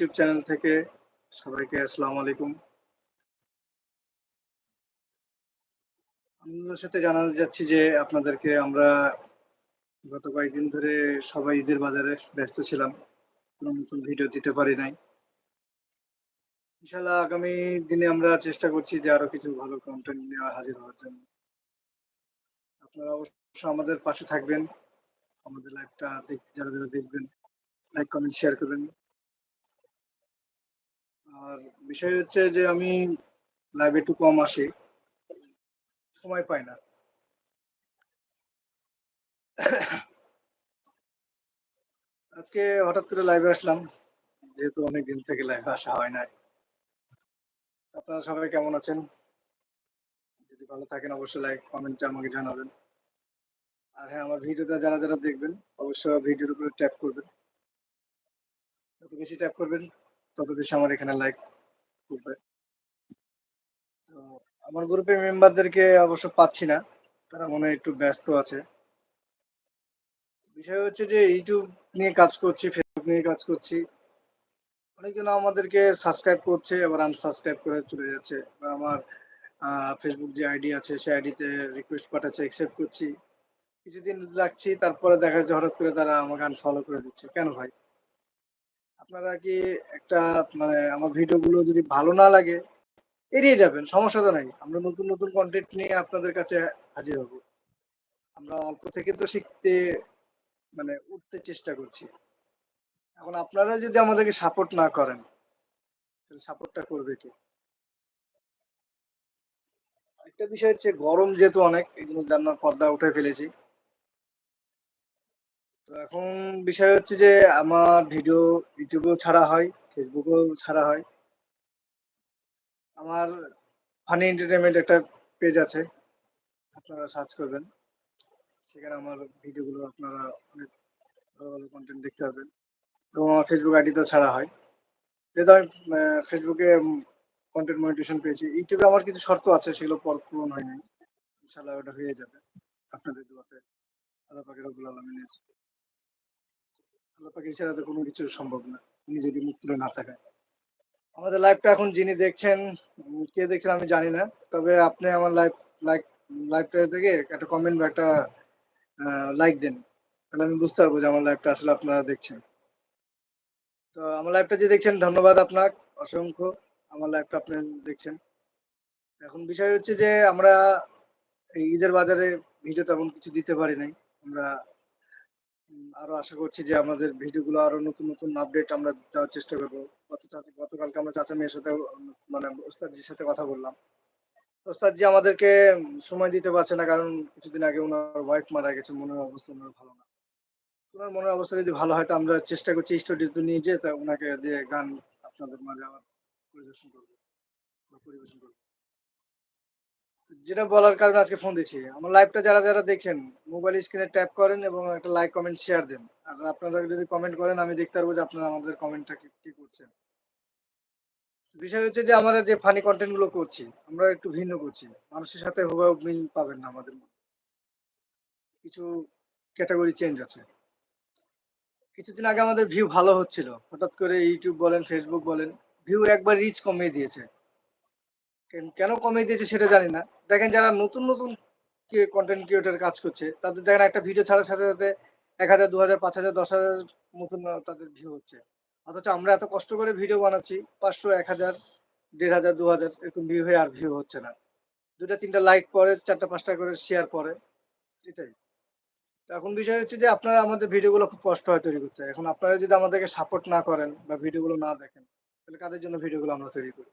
YouTube channel থেকে সবাইকে আসসালামু আলাইকুম। আপনাদের সাথে জানাতে যাচ্ছি যে আপনাদেরকে আমরা গত কয়েকদিন ধরে সবাই ঈদের বাজারে ব্যস্ত ছিলাম। কোনো নতুন ভিডিও দিতে পারি নাই। ইনশাল্লাহ আগামী দিনে আমরা চেষ্টা করছি যে আরও কিছু ভালো কন্টেন্ট নিয়ে হাজির হওয়ার জন্য। আপনারা অবশ্য আমাদের পাশে থাকবেন। আমাদের লাইভটা দেখতে যারা যারা দেখবেন লাইক কমেন্ট শেয়ার করবেন। আর বিষয় হচ্ছে যে আমি লাইভে একটু কম আসি। সময় পাই না। আজকে হঠাৎ করে লাইভে আসলাম, যেহেতু অনেক দিন থেকে লাইভে আসা হয় নাই। আপনারা সবাই কেমন আছেন? যদি ভালো থাকেন, অবশ্যই লাইক কমেন্টে আমাকে জানাবেন। আর হ্যাঁ আমার ভিডিওটা যারা যারা দেখবেন, অবশ্যই ভিডিওর উপরে ট্যাপ করবেন। যত বেশি ট্যাপ করবেন তত বেশি আমার এখানে লাইক উঠবে তো আমার মেম্বারদেরকে অবশ্য পাচ্ছি না, তারা মনে একটু ব্যস্ত আছে। বিষয় হচ্ছে যে ইউটিউব নিয়ে কাজ করছি ফেসবুক নিয়ে কাজ করছি। অনেকজন আমাদেরকে সাবস্ক্রাইব করছে, আবার আনসাবস্ক্রাইব করে চলে যাচ্ছে। আমার ফেসবুক যে আইডি আছে সেই আইডিতে রিকোয়েস্ট পাঠাচ্ছে অ্যাকসেপ্ট করছি। কিছুদিন রাখছি, তারপরে দেখা যাচ্ছে হঠাৎ করে তারা আমাকে আনফলো করে দিচ্ছে। কেন ভাই? আপনারা কি একটা মানে আমার ভিডিওগুলো যদি ভালো না লাগে, এড়িয়ে যাবেন, সমস্যা তো নাই। আমরা নতুন নতুন কন্টেন্ট নিয়ে আপনাদের কাছে হাজির হব। আমরা অল্প থেকে তো শিখতে মানে উঠতে চেষ্টা করছি। এখন আপনারা যদি আমাদেরকে সাপোর্ট না করেন, তাহলে সাপোর্টটা করবে কি? একটা বিষয় হচ্ছে গরম যেহেতু অনেক, এই জন্য জান্নার পর্দা উঠে ফেলেছি। তো এখন বিষয় হচ্ছে যে আমার ভিডিও ইউটিউবেও ছাড়া হয় ফেসবুকেও ছাড়া হয়। আমার ফানি এন্টারটেনমেন্ট একটা পেজ আছে, আপনারা সার্চ করবেন। সেখানে আমার ভিডিওগুলো আপনারা অনেক ভালো ভালো কন্টেন্ট দেখতে পাবেন এবং আমার ফেসবুক আইডিতেও ছাড়া হয়। যেহেতু আমি ফেসবুকে কন্টেন্ট মনিটেশন পেয়েছি ইউটিউবে আমার কিছু শর্ত আছে, সেগুলো পর পূরণ হয় নাই। ইনশাল্লাহ ওটা হয়ে যাবে। আপনাদের দোয়াতে আল্লাহ পাকের রব্বুল আলমিনের আল্লাহ পাকের ছাড়া তো কোনো কিছু সম্ভব না। উনি যদি মুক্তি না থাকে আমাদের লাইভটা এখন যিনি দেখছেন কে দেখছেন আমি জানি না, তবে আপনি আমার লাইভ লাইক লাইভটা থেকে একটা কমেন্ট বা একটা লাইক দেন। তাহলে আমি বুঝতে পারব যে আমার লাইভটা আসলে আপনারা দেখছেন। তো আমার লাইভটা যে দেখছেন, ধন্যবাদ আপনার অসংখ্য। আমার লাইভটা আপনি দেখছেন। এখন বিষয় হচ্ছে যে আমরা এই ঈদের বাজারে ভিডিও তেমন কিছু দিতে পারি নাই। আমরা আরও আশা করছি যে আমাদের ভিডিওগুলো আরও নতুন নতুন আপডেট আমরা দেওয়ার চেষ্টা করব। গতকালকে আমরা চাচা মেয়ের সাথে মানে ওস্তাদজির সাথে কথা বললাম। ওস্তাদজি আমাদেরকে সময় দিতে পারছে না কারণ কিছুদিন আগে ওনার ওয়াইফ মারা গেছে, মনের অবস্থা ওনার ভালো না। ওনার মনের অবস্থা যদি ভালো হয়, তো আমরা চেষ্টা করছি স্টুডিওতে নিয়ে যেয়ে তা ওনাকে দিয়ে গান আপনাদের মাঝে আবার পরিবেশন করব পরিবেশন করব। যেটা বলার কারণে আজকে ফোন দিচ্ছি। আমার লাইভটা যারা যারা দেখছেন মোবাইল স্ক্রিনে ট্যাপ করেন এবং একটা লাইক কমেন্ট শেয়ার দেন। আর আপনারা যদি কমেন্ট করেন, আমি দেখতে পারব যে আপনারা আমাদের কমেন্টটা কি করছেন। বিষয় হচ্ছে যে আমরা যে ফানি কন্টেন্টগুলো করছি, আমরা একটু ভিন্ন করছি। মানুষের সাথে হুবাহু মিল পাবেন না আমাদের। কিছু ক্যাটাগরি চেঞ্জ আছে। কিছুদিন আগে আমাদের ভিউ ভালো হচ্ছিল। হঠাৎ করে ইউটিউব বলেন ফেসবুক বলেন ভিউ একবার রিচ কমিয়ে দিয়েছে। কেন- কমিয়ে দিয়েছে সেটা জানি না। দেখেন যারা নতুন নতুন কন্টেন্ট ক্রিয়েটর কাজ করছে, তাদের দেখেন একটা ভিডিও ছাড়ার সাথে সাথে এক হাজার, দু হাজার, পাঁচ হাজার, দশ হাজার মতন তাদের ভিউ হচ্ছে। অথচ আমরা এত কষ্ট করে ভিডিও বানাচ্ছি, পাঁচশো, এক হাজার, দেড় হাজার, দু হাজার এরকম ভিউ হয়ে আর ভিউ হচ্ছে না। দুটা তিনটা লাইক পরে, চারটা, পাঁচটা করে শেয়ার পরে, এটাই। এখন বিষয় হচ্ছে যে আপনারা আমাদের ভিডিওগুলো খুব কষ্ট হয় তৈরি করতে। এখন আপনারা যদি আমাদেরকে সাপোর্ট না করেন বা ভিডিওগুলো না দেখেন, তাহলে কাদের জন্য ভিডিওগুলো আমরা তৈরি করি?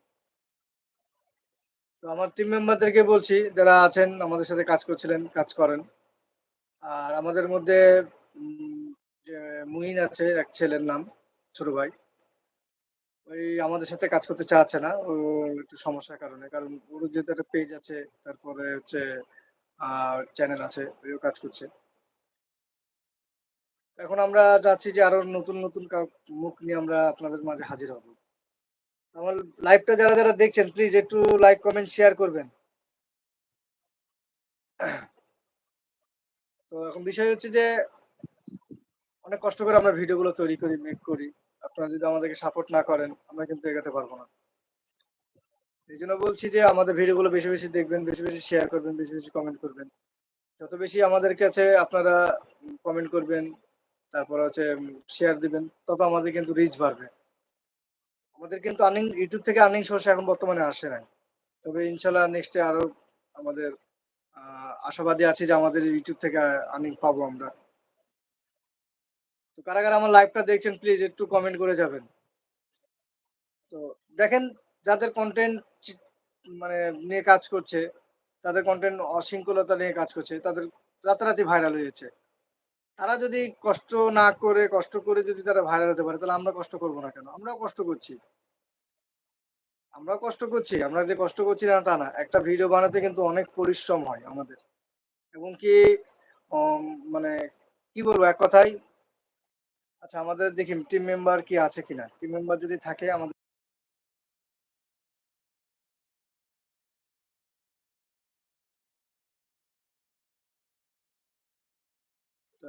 তো আমার টিম মেম্বারদেরকে বলছি, যারা আছেন, আমাদের সাথে কাজ করছিলেন, কাজ করেন। আর আমাদের মধ্যে মুহিন আছে, এক ছেলের নাম, ছোট ভাই। ওই আমাদের সাথে কাজ করতে চাচ্ছে না, ও একটু সমস্যার কারণে। কারণ ওর যেহেতু একটা পেজ আছে, তারপরে হচ্ছে চ্যানেল আছে, ওইও কাজ করছে। এখন আমরা চাচ্ছি যে আরও নতুন নতুন মুখ নিয়ে আমরা আপনাদের মাঝে হাজির হব। আমার লাইভটা যারা যারা দেখছেন প্লিজ একটু লাইক কমেন্ট শেয়ার করবেন। তো এখন বিষয় হচ্ছে যে, অনেক কষ্ট করে আমরা ভিডিওগুলো তৈরি করি মেক করি। আপনারা যদি আমাদেরকে সাপোর্ট না করেন, আমরা কিন্তু এগোতে পারব না। এই জন্য বলছি যে, আমাদের ভিডিওগুলো বেশি বেশি দেখবেন, বেশি বেশি শেয়ার করবেন, বেশি বেশি কমেন্ট করবেন। যত বেশি আমাদের কাছে আপনারা কমেন্ট করবেন, তারপর হচ্ছে শেয়ার দিবেন, তত আমাদের কিন্তু রিচ বাড়বে। আমাদের কিন্তু আর্নিং ইউটিউব থেকে আর্নিং সোর্স এখন বর্তমানে আসে নাই। তবে ইনশাল্লাহ নেক্সটে আরও আমাদের আশাবাদী আছে যে আমাদের ইউটিউব থেকে আর্নিং পাবো আমরা। তো কারা কারা আমার লাইভটা দেখছেন প্লিজ একটু কমেন্ট করে যাবেন। তো দেখেন, যাদের কন্টেন্ট মানে নিয়ে কাজ করছে, তাদের কন্টেন্ট অশৃঙ্খলতা নিয়ে কাজ করছে, তাদের রাতারাতি ভাইরাল হয়েছে। তারা যদি কষ্ট না করে, কষ্ট করে যদি তারা ভাইরাল হতে পারে, তাহলে আমরা কষ্ট করব না কেন? আমরাও কষ্ট করছি। আমরাও কষ্ট করছি। আমরা যে কষ্ট করছি না, তা না। একটা ভিডিও বানাতে কিন্তু অনেক পরিশ্রম হয় আমাদের। এবং কি মানে কি বলব, এক কথায় আচ্ছা আমাদের দেখি টিম মেম্বার কি আছে কিনা? টিম মেম্বার যদি থাকে, আমাদের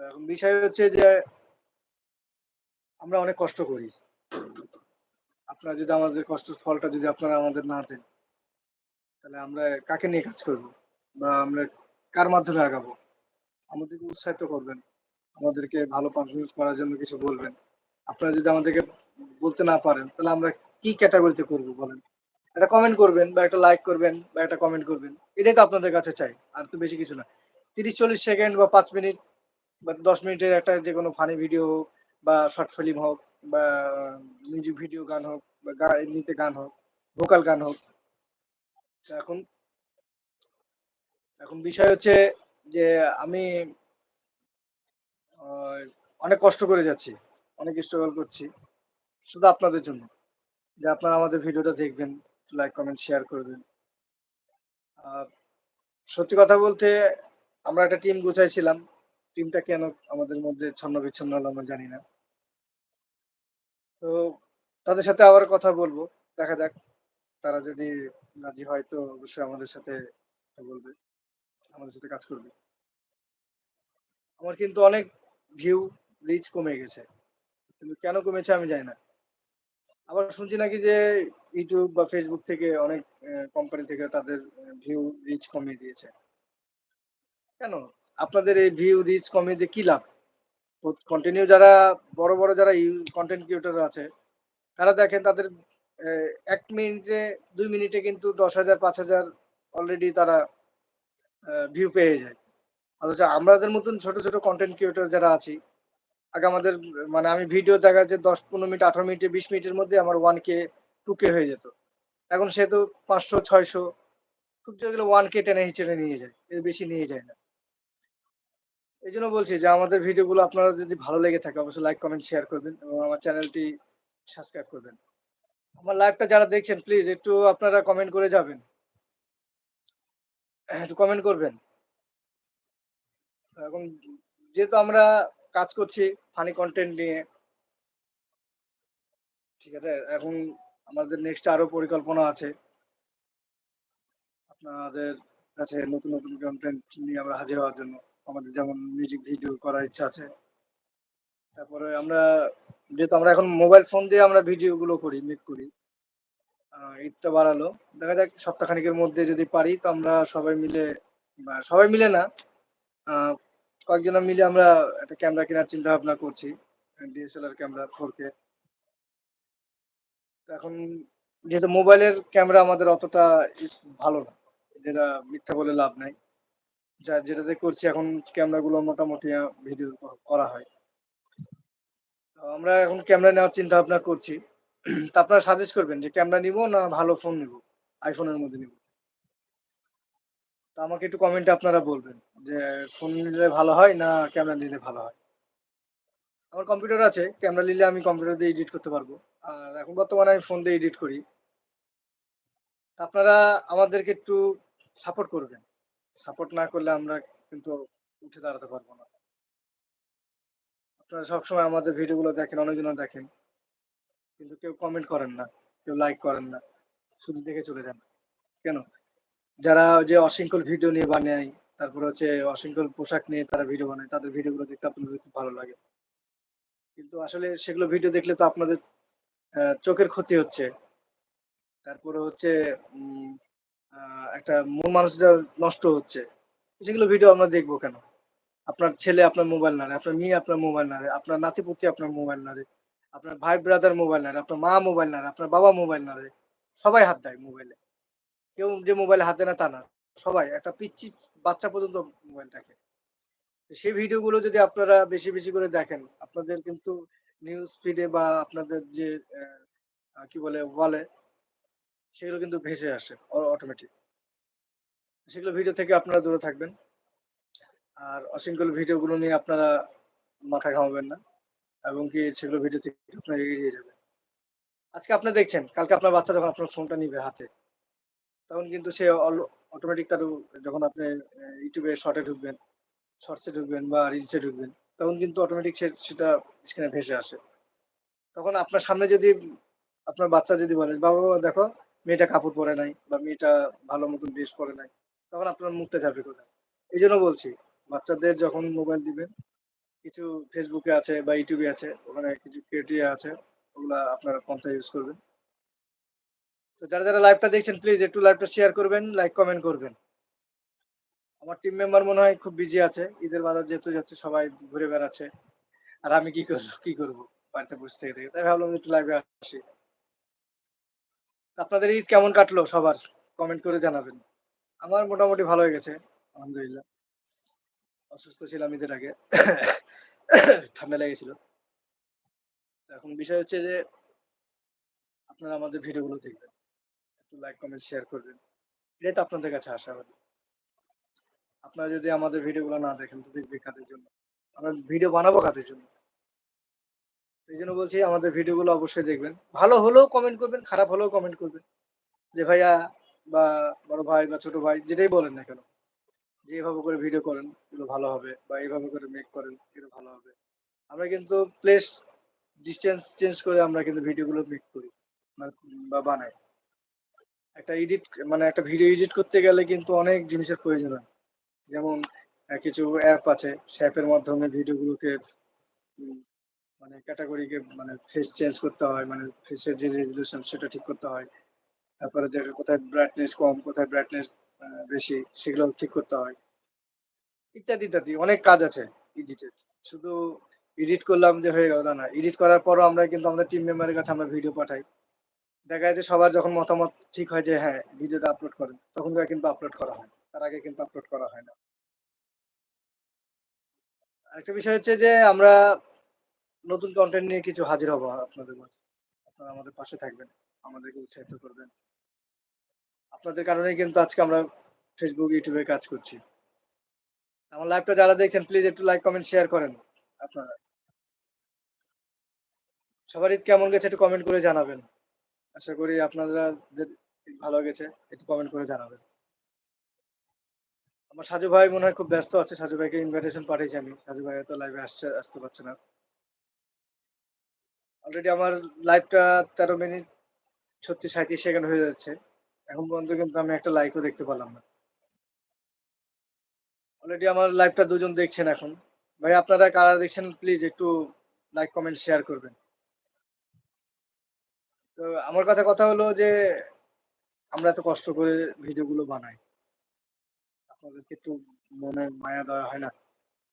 এখন বিষয় হচ্ছে যে আমরা অনেক কষ্ট করি। আপনারা যদি আমাদের কষ্টের ফলটা যদি আপনারা আমাদের না দেন, তাহলে আমরা কাকে নিয়ে কাজ করব? বা আমরা কার মাধ্যমে আগাবো? আমাদেরকে উৎসাহিত করবেন, আমাদেরকে ভালো পারফরমেন্স করার জন্য কিছু বলবেন। আপনারা যদি আমাদেরকে বলতে না পারেন, তাহলে আমরা কি ক্যাটাগরিতে করব বলেন? একটা কমেন্ট করবেন বা একটা লাইক করবেন বা একটা কমেন্ট করবেন, এটাই তো আপনাদের কাছে চাই, আর তো বেশি কিছু না। তিরিশ চল্লিশ সেকেন্ড বা পাঁচ মিনিট দশ মিনিটের একটা যে কোনো ফানি ভিডিও হোক বা শর্ট ফিল্ম হোক বা মিউজিক ভিডিও গান হোক বা এমনিতে গান হোক ভোকাল গান হোক। এখন এখন বিষয় হচ্ছে যে আমি অনেক কষ্ট করে যাচ্ছি, অনেক স্ট্রাগল করছি। শুধু আপনাদের জন্য। যে আপনারা আমাদের ভিডিওটা দেখবেন লাইক কমেন্ট শেয়ার করবেন। সত্যি কথা বলতে আমরা একটা টিম গুছাইছিলাম। টিমটা কেন আমাদের মধ্যে ছন্ন বিচ্ছন্ন হলো আমরা জানি না। তো তাদের সাথে আবার কথা বলব, দেখা যাক তারা যদি রাজি হয় তো অবশ্যই আমাদের সাথে বলবে, আমাদের সাথে কাজ করবে। আমার কিন্তু অনেক ভিউ রিচ কমে গেছে, কিন্তু কেন কমেছে আমি জানি না। আবার শুনছি নাকি যে ইউটিউব বা ফেসবুক থেকে অনেক কোম্পানি থেকে তাদের ভিউ রিচ কমিয়ে দিয়েছে। কেন? আপনাদের এই ভিউ রিচ কমিয়ে দিয়ে কি লাভ? কন্টিনিউ যারা, বড় বড় যারা কন্টেন্ট ক্রিয়েটর আছে, তারা দেখেন তাদের এক মিনিটে দুই মিনিটে কিন্তু দশ হাজার, পাঁচ হাজার অলরেডি তারা ভিউ পেয়ে যায়। অথচ আমাদের মতন ছোট ছোট কন্টেন্ট ক্রিয়েটর যারা আছি, আগে আমাদের মানে আমি ভিডিও দেখা যে দশ, পনেরো মিনিট আঠারো মিনিটে বিশ মিনিটের মধ্যে আমার ওয়ান কে টু কে হয়ে যেত। এখন সে তো পাঁচশো, ছয়শো, খুব যেগুলো ওয়ান কে টেনে হিচেড়ে নিয়ে যায়, এর বেশি নিয়ে যায় না। এই জন্য বলছি যে আমাদের ভিডিওগুলো আপনারা যদি ভালো লেগে থাকে, অবশ্যই লাইক কমেন্ট শেয়ার করবেন এবং আমার চ্যানেলটি সাবস্ক্রাইব করবেন। আমার লাইভটা যারা দেখছেন প্লিজ একটু আপনারা কমেন্ট করে যাবেন। একটু কমেন্ট করবেন। এখন যেহেতু আমরা কাজ করছি ফানি কন্টেন্ট নিয়ে, ঠিক আছে? এখন আমাদের নেক্সট আরও পরিকল্পনা আছে। আপনাদের কাছে নতুন নতুন কন্টেন্ট নিয়ে আমরা হাজির হওয়ার জন্য। আমাদের যেমন মিউজিক ভিডিও করার ইচ্ছা আছে। তারপরে আমরা, যেহেতু আমরা এখন মোবাইল ফোন দিয়ে আমরা ভিডিও গুলো করি মেক করি ঈদটা বাড়ালো। দেখা যাক, সপ্তাহখানিকের মধ্যে যদি পারি তো আমরা সবাই মিলে, বা সবাই মিলে না কয়েকজন মিলে আমরা একটা ক্যামেরা কেনার চিন্তা ভাবনা করছি ডিএসএলআর ক্যামেরা ফোর কে এখন যেহেতু মোবাইলের ক্যামেরা আমাদের অতটা ভালো না, যেটা মিথ্যা বলে লাভ নাই। যা যেটাতে করছি এখন ক্যামেরা গুলো মোটামুটি ভিডিও করা হয়। তো আমরা এখন ক্যামেরা নেওয়ার চিন্তা ভাবনা করছি। তা আপনারা সাজেস্ট করবেন যে ক্যামেরা নিব না ভালো ফোন নিব? আইফোনের মধ্যে নিব। তো আমাকে একটু কমেন্টে আপনারা বলবেন যে ফোন নিলে ভালো হয় না ক্যামেরা নিলে ভালো হয়? আমার কম্পিউটার আছে, ক্যামেরা নিলে আমি কম্পিউটার দিয়ে এডিট করতে পারব। আর এখন বর্তমানে আমি ফোন দিয়ে এডিট করি। আপনারা আমাদেরকে একটু সাপোর্ট করবেন। সাপোর্ট না করলে আমরা কিন্তু উঠে দাঁড়াতে পারব না। আপনারা সবসময় আমাদের ভিডিওগুলো দেখেন অনেকজন দেখেন। কিন্তু কেউ কমেন্ট করেন না, কেউ লাইক করেন না। শুধু দেখে চলে যান। কেন? যারা যে অশৃঙ্খল ভিডিও নিয়ে বানায়, তারপরে হচ্ছে অশৃঙ্খল পোশাক নিয়ে তারা ভিডিও বানায়, তাদের ভিডিওগুলো দেখতে আপনাদের খুব ভালো লাগে। কিন্তু আসলে সেগুলো ভিডিও দেখলে তো আপনাদের চোখের ক্ষতি হচ্ছে। তারপরে হচ্ছে একটা মন মানসিকতা নষ্ট হচ্ছে। সেগুলো ভিডিও আমরা দেখব কেন? আপনার ছেলে আপনার মোবাইল নাড়ে, আপনার মেয়ে আপনার মোবাইল নাড়ে, আপনার নাতি-পুতি আপনার মোবাইল নাড়ে, আপনার ভাই ব্রাদার মোবাইল নাড়ে, আপনার মা মোবাইল নাড়ে, আপনার বাবা মোবাইল নাড়ে। সবাই হাত দেয় মোবাইলে। কেউ যে মোবাইলে হাত না তা না। সবাই একটা পিচ্চি বাচ্চা পর্যন্ত মোবাইল থাকে সেই ভিডিওগুলো যদি আপনারা বেশি, বেশি করে দেখেন, আপনাদের কিন্তু নিউজ ফিডে বা আপনাদের যে কি বলে ওয়ালে সেগুলো কিন্তু ভেসে আসে অটোমেটিক। সেগুলো ভিডিও থেকে আপনারা দূরে থাকবেন। আর অশৃঙ্খল ভিডিওগুলো নিয়ে আপনারা মাথা ঘামাবেন না। এবং কি সেগুলো ভিডিও থেকে আপনারা এড়িয়ে যাবেন। আজকে আপনি দেখছেন, কালকে আপনার বাচ্চা যখন আপনার ফোনটা নিবে হাতে, তখন কিন্তু সে অটোমেটিক তার যখন আপনি ইউটিউবে শর্টে ঢুকবেন, শর্টস ঢুকবেন বা রিলসে ঢুকবেন, তখন কিন্তু অটোমেটিক সেটা স্ক্রিনে ভেসে আসে। তখন আপনার সামনে যদি আপনার বাচ্চা যদি বলে, "বাবা, বাবা দেখো মেয়েটা কাপড় পরে নাই বা মেয়েটা ভালো মতন ড্রেস পরে নাই।" তখন আপনার মুখটা যাবে কোথায়? এই জন্য বলছি বাচ্চাদের যখন মোবাইল দিবেন, কিছু ফেসবুকে আছে বা ইউটিউবে আছে, ওখানে কিছু ক্রাইটেরিয়া আছে। ওগুলা আপনারা পন্থা ইউজ করবেন। তো যারা, যারা লাইভটা দেখছেন প্লিজ একটু লাইভটা শেয়ার করবেন, লাইক কমেন্ট করবেন। আমার টিম মেম্বার মনে হয় খুব বিজি আছে। ঈদের বাজার যেহেতু যাচ্ছে সবাই ঘুরে বেড়াচ্ছে। আর আমি কি করব কি করব বাড়িতে বসে থেকে। তাই ভাবলাম একটু লাইভে আসি। আপনাদের ঈদ কেমন কাটলো সবার? কমেন্ট করে জানাবেন। আমার মোটামুটি ভালো হয়ে গেছে। আলহামদুলিল্লাহ। অসুস্থ ছিলাম ঈদের আগে। ঠান্ডা লেগেছিল। এখন বিষয় হচ্ছে যে আপনারা আমাদের ভিডিওগুলো দেখবেন। একটু লাইক, কমেন্ট, শেয়ার করবেন। এটাই তো আপনাদের কাছে আশাবাদী। আপনারা যদি আমাদের ভিডিওগুলো না দেখেন তো দেখবে কাদের জন্য? আমরা ভিডিও বানাবো কাদের জন্য? এইজন্য বলছি আমাদের ভিডিওগুলো অবশ্যই দেখবেন। ভালো হলেও কমেন্ট করবেন, খারাপ হলেও কমেন্ট করবেন। যে ভাইয়া বা বড় ভাই বা ছোট ভাই যেটাই বলেন না কেন? যে এভাবে করে ভিডিও করেন, এগুলো ভালো হবে বা এভাবে করে মেক করেন, এগুলো ভালো হবে। আমরা কিন্তু প্লেস ডিসট্যান্স চেঞ্জ করে আমরা কিন্তু ভিডিওগুলো মেক করি বা বা বানাই। একটা এডিট মানে একটা ভিডিও এডিট করতে গেলে কিন্তু অনেক জিনিসের প্রয়োজন হয়। যেমন কিছু অ্যাপ আছে, সে অ্যাপের মাধ্যমে ভিডিওগুলোকে মানে ক্যাটাগরিকে মানে ফেস চেঞ্জ করতে হয়। মানে ফেসের যে রেজলিউশন সেটা ঠিক করতে হয়। তারপরে দেখে কোথায় ব্রাইটনেস কম, কোথায় ব্রাইটনেস বেশি সেগুলো ঠিক করতে হয়। ইত্যাদি, ইত্যাদি অনেক কাজ আছে এডিটের। শুধু এডিট করলাম যে হয়ে গেল না। এডিট করার পরও আমরা কিন্তু আমাদের টিম মেম্বারের কাছে আমরা ভিডিও পাঠাই। দেখা যায় যে সবার যখন মতামত ঠিক হয় যে হ্যাঁ, ভিডিওটা আপলোড করেন, তখন কিন্তু আপলোড করা হয়। তার আগে কিন্তু আপলোড করা হয় না। আরেকটা বিষয় হচ্ছে যে আমরা নতুন কনটেন্ট নিয়ে কিছু হাজির হব আপনাদের মাঝে। আপনারা আমাদের পাশে থাকবেন। আমাদেরকে উৎসাহিত করবেন। আপনাদের কারণেই কিন্তু আজকে আমরা YouTube এ কাজ করছি। আমার লাইভটা যারা দেখছেন প্লিজ একটু লাইক, কমেন্ট, শেয়ার করেন আপনারা। সবার ঈদ কেমন গেছে একটু কমেন্ট করে জানাবেন। আশা করি আপনাদের ঈদ ভালো গেছে। একটু কমেন্ট করে জানাবেন। আমার সাজু ভাই মনে হয় খুব ব্যস্ত আছে। সাজু ভাইকে ইনভাইটেশন পাঠিয়েছি আমি। সাজু ভাই তো লাইভে আসছে আসতে পারছে না। অলরেডি আমার লাইভটা ১৩ মিনিট ৩৬-৩৭ সেকেন্ড হয়ে যাচ্ছে। এখন পর্যন্ত কিন্তু আমি একটা লাইকও দেখতে পারলাম না। অলরেডি আমার লাইভটা দুজন দেখছেন এখন। ভাই আপনারা কারা দেখছেন প্লিজ একটু লাইক, কমেন্ট, শেয়ার করবেন। তো আমার কথা কথা হলো যে আমরা এত কষ্ট করে ভিডিওগুলো বানাই। আপনাদেরকে একটু মনে মায়া দেওয়া হয় না?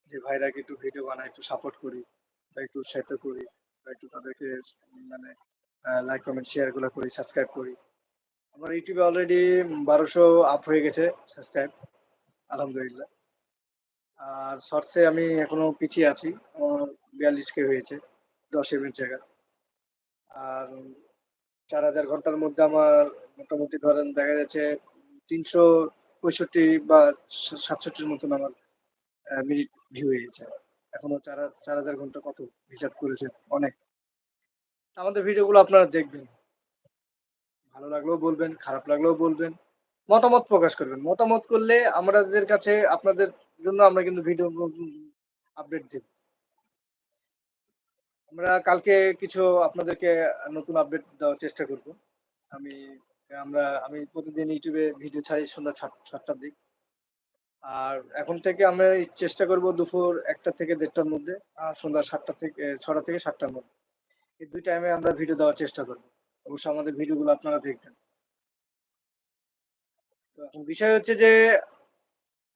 যে ভাইরাকে একটু ভিডিও বানাই, একটু সাপোর্ট করি বা একটু উৎসাহিত করি একটু তাদেরকে মানে লাইক, কমেন্ট, শেয়ারগুলো করি, সাবস্ক্রাইব করি। আমার ইউটিউবে অলরেডি বারোশো আপ হয়ে গেছে সাবস্ক্রাইব। আলহামদুলিল্লাহ। আর শর্টস আমি এখনও পিছিয়ে আছি। আমার ৪২ কে হয়েছে ১০ এর জায়গায়। আর ৪০০০ ঘণ্টার মধ্যে আমার মোটামুটি ধরেন দেখা যাচ্ছে ৩৬৫ বা সাতষট্টির মতন আমার মিনিট ভিউ হয়েছে। এখনও চারা ৪০০০ ঘণ্টা কত হিসাব করেছেন অনেক। আমাদের ভিডিওগুলো আপনারা দেখবেন। ভালো লাগলেও বলবেন, খারাপ লাগলেও বলবেন। মতামত প্রকাশ করবেন। মতামত করলে আমাদের কাছে আপনাদের জন্য আমরা কিন্তু ভিডিও আপডেট দিব। আমরা কালকে কিছু আপনাদেরকে নতুন আপডেট দেওয়ার চেষ্টা করব। আমি আমরা আমি প্রতিদিন ইউটিউবে ভিডিও ছাড়ি সন্ধ্যা ৭ ৭ দিক। আর এখন থেকে আমি চেষ্টা করব দুপুর একটা থেকে ১.৫টার মধ্যে, আর সন্ধ্যা সাতটা থেকে ছটা থেকে সাতটার মধ্যে। এই দুই টাইমে আমরা ভিডিও দেওয়ার চেষ্টা করব। অবশ্যই আমাদের ভিডিওগুলো আপনারা দেখবেন। তো এখন বিষয় হচ্ছে যে,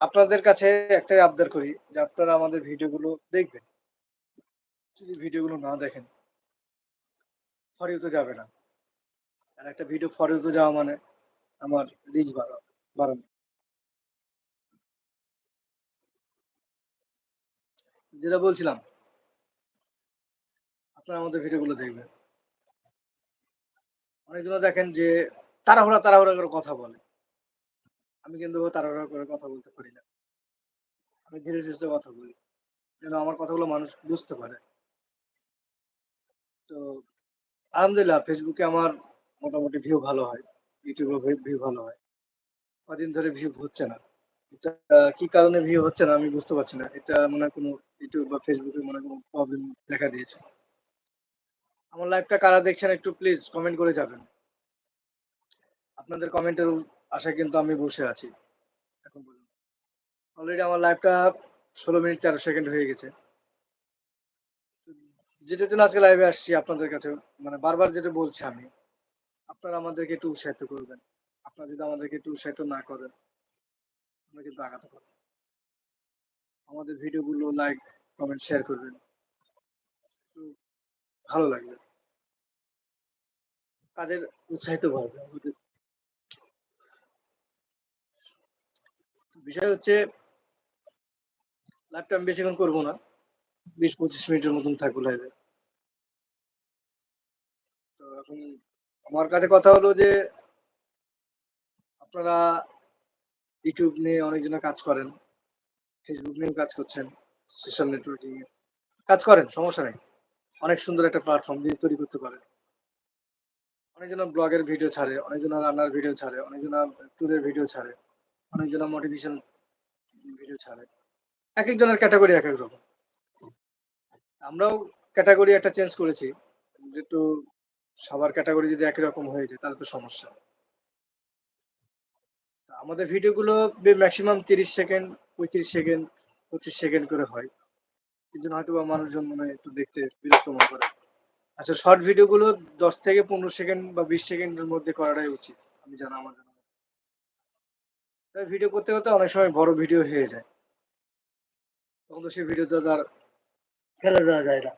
আপনাদের কাছে একটাই আবদার করি যে আপনারা আমাদের ভিডিওগুলো দেখবেন। যদি ভিডিওগুলো না দেখেন ফর তো যাবে না। আর একটা ভিডিও ফর তো যাওয়া মানে আমার রিচ বাড়া, বাড়ানো। যেটা বলছিলাম আপনারা আমাদের ভিডিওগুলো দেখবেন। অনেকজনে দেখেন যে তাড়াহুড়া, তাড়াহুড়া করে কথা বলে। আমি কিন্তু তাড়াহুড়া করে কথা বলতে পারি না। আমি ধীরে সুস্থে কথা বলি। যেন আমার কথাগুলো মানুষ বুঝতে পারে। তো আলহামদুলিল্লাহ ফেসবুকে আমার মোটামুটি ভিউ ভালো হয়। ইউটিউবে ভিউ ভালো হয়। কদিন ধরে ভিউ হচ্ছে না। এটা কি কারণে ভিউ হচ্ছে না আমি বুঝতে পারছি না। এটা মনে হয় কোনো ইউটিউব বা ফেসবুকে মনে কোনো প্রবলেম দেখা দিয়েছে। আমার লাইভটা কারা দেখছেন একটু প্লিজ কমেন্ট করে যাবেন। আপনাদের কমেন্টের আশায় কিন্তু আমি বসে আছি। এখন পর্যন্ত। অলরেডি আমার লাইভটা ১৬ মিনিট ১৩ সেকেন্ড হয়ে গেছে। যেটার জন্য আজকে লাইভে আসছি আপনাদের কাছে মানে বারবার যেটা বলছি আমি। আপনারা আমাদেরকে একটু উৎসাহিত করবেন। আপনারা যদি আমাদেরকে একটু উৎসাহিত না করেন, আমরা কিন্তু আগাতে পারব না। আমাদের ভিডিওগুলো লাইক, কমেন্ট, শেয়ার করবেন। ভালো লাগবে। কাজের উৎসাহিত বাড়বে আমাদের। বিষয় হচ্ছে লাইভটা আমি বেশিক্ষণ করব না। ২০-২৫ মিনিটের মতন থাকব লাইভে। তো এখন আমার কাছে কথা হলো যে আপনারা ইউটিউব নিয়ে অনেকজনে কাজ করেন। ফেসবুক নিয়েও কাজ করছেন। সোশ্যাল নেটওয়ার্কিং এ। কাজ করেন, সমস্যা নাই। অনেক সুন্দর একটা প্ল্যাটফর্ম দিয়ে তৈরি করতে পারেন। অনেকজনা ব্লগের ভিডিও ছাড়ে, অনেকজনা রান্নার ভিডিও ছাড়ে, অনেকজনা ট্যুরের ভিডিও ছাড়ে, অনেকজনা মোটিভেশন ভিডিও ছাড়ে। এক একজনের ক্যাটাগরি এক এক রকম। আমরাও ক্যাটাগরি একটা চেঞ্জ করেছি। একটু সবার ক্যাটাগরি যদি একই রকম হয়ে যায় তাহলে তো সমস্যা। আমাদের ভিডিওগুলো মেক্সিমাম ৩০ সেকেন্ড, ৩৫ সেকেন্ড, ২৫ সেকেন্ড করে হয়। এজন্য হয়তোবা মানুষজন মনে হয় একটু দেখতে বিরক্ত মনে করে। আচ্ছা শর্ট ভিডিওগুলো ১০ থেকে ১৫ সেকেন্ড বা ২০ সেকেন্ডের মধ্যে করাটাই উচিত। আমি জানা আমার জানা। তাই ভিডিও করতে, করতে অনেক সময় বড় ভিডিও হয়ে যায়। তখন তো সেই ভিডিওটা তো আর ফেলে দেওয়া যায় না।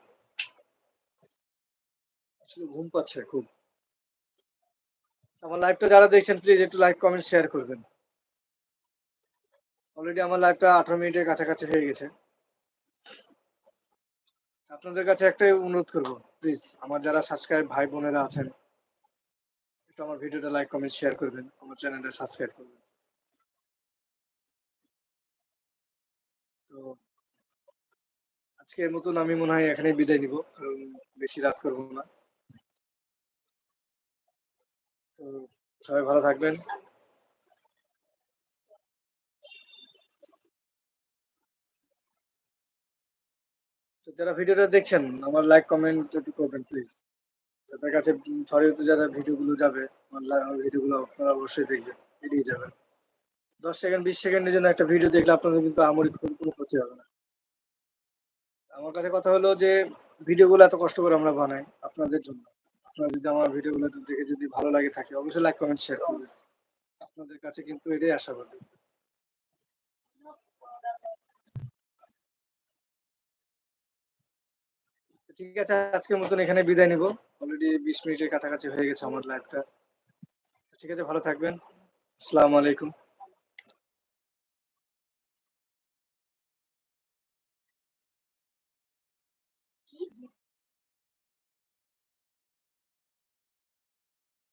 আসলে ঘুম পাচ্ছে খুব। আমার লাইভটা যারা দেখছেন প্লিজ একটু লাইক, কমেন্ট, শেয়ার করবেন। অলরেডি আমার লাইভটা ১৮ মিনিটের কাছাকাছি হয়ে গেছে। আপনাদের কাছে একটাই অনুরোধ করব। প্লিজ আমার যারা সাবস্ক্রাইব ভাই বোনেরা আছেন একটু আমার ভিডিওটা লাইক, কমেন্ট, শেয়ার করবেন। আমার চ্যানেলটা সাবস্ক্রাইব করবেন। তো আজকের মতন আমি মনে হয় এখানেই বিদায় নিব। কারণ বেশি রাত করব না। তো সবাই ভালো থাকবেন। যারা ভিডিওটা দেখছেন আমার লাইক, কমেন্ট একটু করবেন প্লিজ। তাদের কাছে ছড়িয়ে যারা ভিডিওগুলো যাবে আমার ভিডিওগুলো আপনারা অবশ্যই দেখবেন। এড়িয়ে যাবেন। ১০ সেকেন্ড ২০ সেকেন্ডের জন্য একটা ভিডিও দেখলে আপনাদের কিন্তু আহামরি কোনো ক্ষতি হবে না। আমার কাছে কথা হলো যে ভিডিওগুলো এত কষ্ট করে আমরা বানাই আপনাদের জন্য। আপনারা যদি আমার ভিডিওগুলো দেখে যদি ভালো লাগে থাকে অবশ্যই লাইক, কমেন্ট, শেয়ার করবেন। আপনাদের কাছে কিন্তু এটাই আশাবাদী। ঠিক আছে, আজকের মতন এখানে বিদায় নিব। অলরেডি ২০ মিনিটের কাছাকাছি হয়ে গেছে আমার লাইভটা। ঠিক আছে, ভালো থাকবেন। আসসালামু আলাইকুম।